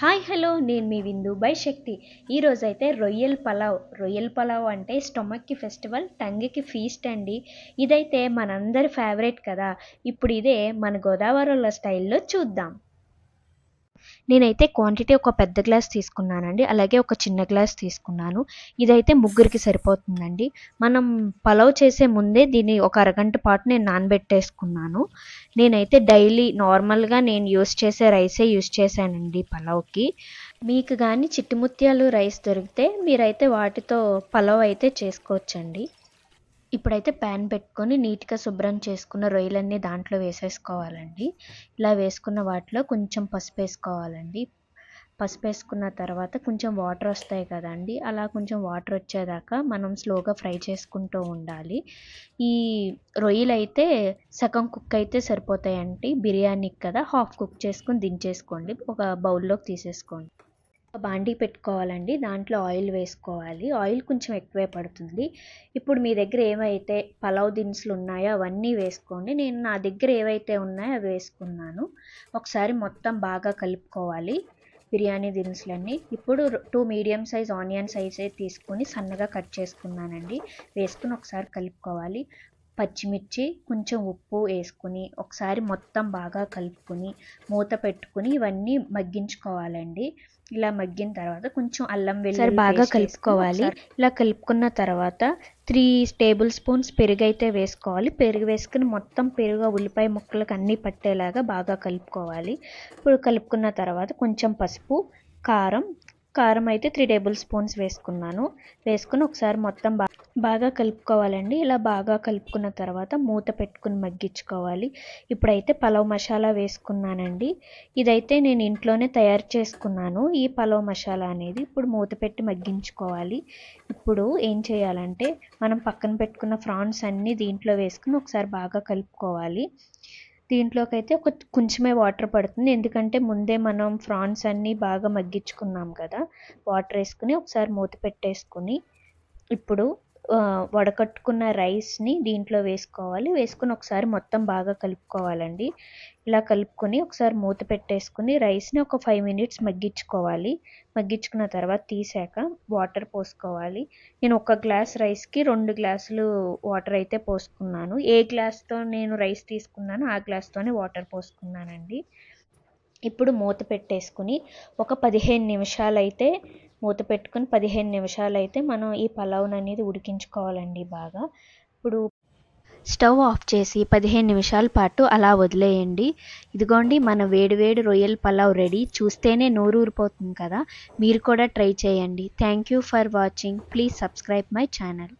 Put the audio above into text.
Hi hello. నేను మీ విందు by శక్తి. ఈరోజు అయితే రొయ్యల్ పలావ్. రొయ్యల్ పలావ్ అంటే స్టొమక్కి ఫెస్టివల్ టంగికి ఫీస్ట్ అండి. ఇదైతే మనందరి ఫేవరెట్ కదా. ఇప్పుడు ఇదే మన గోదావరిలో స్టైల్లో చూద్దాం. నేనైతే క్వాంటిటీ ఒక పెద్ద గ్లాస్ తీసుకున్నానండి. అలాగే ఒక చిన్న గ్లాస్ తీసుకున్నాను. ఇదైతే ముగ్గురికి సరిపోతుందండి. మనం పలావ్ చేసే ముందే దీన్ని ఒక అరగంట పాటు నేను నానబెట్టేసుకున్నాను. నేనైతే డైలీ నార్మల్గా నేను యూస్ చేసే రైసే యూస్ చేశానండి పలావ్కి. మీకు కానీ చిట్టుముత్యాలు రైస్ దొరికితే మీరైతే వాటితో పలావ్ అయితే చేసుకోవచ్చండి. ఇప్పుడైతే ప్యాన్ పెట్టుకొని నీట్గా శుభ్రం చేసుకున్న రొయ్యలన్నీ దాంట్లో వేసేసుకోవాలండి. ఇలా వేసుకున్న వాటిలో కొంచెం పసుపు వేసుకోవాలండి. పసుపు వేసుకున్న తర్వాత కొంచెం వాటర్ వస్తాయి కదండి అలా కొంచెం వాటర్ వచ్చేదాకా మనం స్లోగా ఫ్రై చేసుకుంటూ ఉండాలి. ఈ రొయ్యలు అయితే సగం కుక్ అయితే సరిపోతాయండి. బిర్యానీకి కదా హాఫ్ కుక్ చేసుకొని దించేసుకోండి. ఒక బౌల్లోకి తీసేసుకోండి. బాండీ పెట్టుకోవాలండి. దాంట్లో ఆయిల్ వేసుకోవాలి. ఆయిల్ కొంచెం ఎక్కువే పడుతుంది. ఇప్పుడు మీ దగ్గర ఏవైతే పలావ్ దినుసులు ఉన్నాయో అవన్నీ వేసుకోండి. నేను నా దగ్గర ఏవైతే ఉన్నాయో అవి వేసుకున్నాను. ఒకసారి మొత్తం బాగా కలుపుకోవాలి బిర్యానీ దినుసులన్నీ. ఇప్పుడు two medium size onion size తీసుకొని సన్నగా కట్ చేసుకున్నానండి. వేసుకుని ఒకసారి కలుపుకోవాలి. పచ్చిమిర్చి కొంచెం ఉప్పు వేసుకుని ఒకసారి మొత్తం బాగా కలుపుకొని మూత పెట్టుకుని ఇవన్నీ మగ్గించుకోవాలండి. ఇలా మగ్గిన తర్వాత కొంచెం అల్లం వెల్లుల్లి బాగా కలుపుకోవాలి. ఇలా కలుపుకున్న తర్వాత త్రీ టేబుల్ స్పూన్స్ పెరుగు అయితే వేసుకోవాలి. పెరుగు వేసుకుని మొత్తం పెరుగు ఉల్లిపాయ ముక్కలకు అన్నీ పట్టేలాగా బాగా కలుపుకోవాలి. ఇప్పుడు కలుపుకున్న తర్వాత కొంచెం పసుపు కారం కారం అయితే త్రీ టేబుల్ స్పూన్స్ వేసుకున్నాను. వేసుకుని ఒకసారి మొత్తం బాగా బాగా కలుపుకోవాలండి. ఇలా బాగా కలుపుకున్న తర్వాత మూత పెట్టుకుని మగ్గించుకోవాలి. ఇప్పుడైతే పలావ్ మసాలా వేసుకున్నానండి. ఇదైతే నేను ఇంట్లోనే తయారు చేసుకున్నాను. ఈ పలావ్ మసాలా అనేది ఇప్పుడు మూత పెట్టి మగ్గించుకోవాలి. ఇప్పుడు ఏం చేయాలంటే మనం పక్కన పెట్టుకున్న ఫ్రాన్స్ అన్నీ దీంట్లో వేసుకుని ఒకసారి బాగా కలుపుకోవాలి. దీంట్లోకి అయితే ఒక కొంచెమే వాటర్ పడుతుంది. ఎందుకంటే ముందే మనం ఫ్రాన్స్ అన్నీ బాగా మగ్గించుకున్నాం కదా వాటర్ వేసుకుని ఒకసారి మూత పెట్టేసుకుని ఇప్పుడు వడకట్టుకున్న రైస్ని దీంట్లో వేసుకోవాలి. వేసుకుని ఒకసారి మొత్తం బాగా కలుపుకోవాలండి. ఇలా కలుపుకొని ఒకసారి మూత పెట్టేసుకుని రైస్ని ఒక ఫైవ్ మినిట్స్ మగ్గించుకోవాలి. మగ్గించుకున్న తర్వాత తీసాక వాటర్ పోసుకోవాలి. నేను ఒక గ్లాస్ రైస్కి రెండు గ్లాసులు వాటర్ అయితే పోసుకున్నాను. ఏ గ్లాస్తో నేను రైస్ తీసుకున్నానో ఆ గ్లాస్తోనే వాటర్ పోసుకున్నానండి. ఇప్పుడు మూత పెట్టేసుకుని ఒక పదిహేను నిమిషాలు అయితే మూత పెట్టుకుని పదిహేను నిమిషాలు అయితే మనం ఈ పలావ్ని అనేది ఉడికించుకోవాలండి బాగా. ఇప్పుడు స్టవ్ ఆఫ్ చేసి పదిహేను నిమిషాల పాటు అలా వదిలేయండి. ఇదిగోండి మన వేడివేడి రొయ్యల పలావ్ రెడీ. చూస్తేనే నోరు ఊరిపోతుంది కదా. మీరు కూడా ట్రై చేయండి. Thank you for watching. Please subscribe my channel.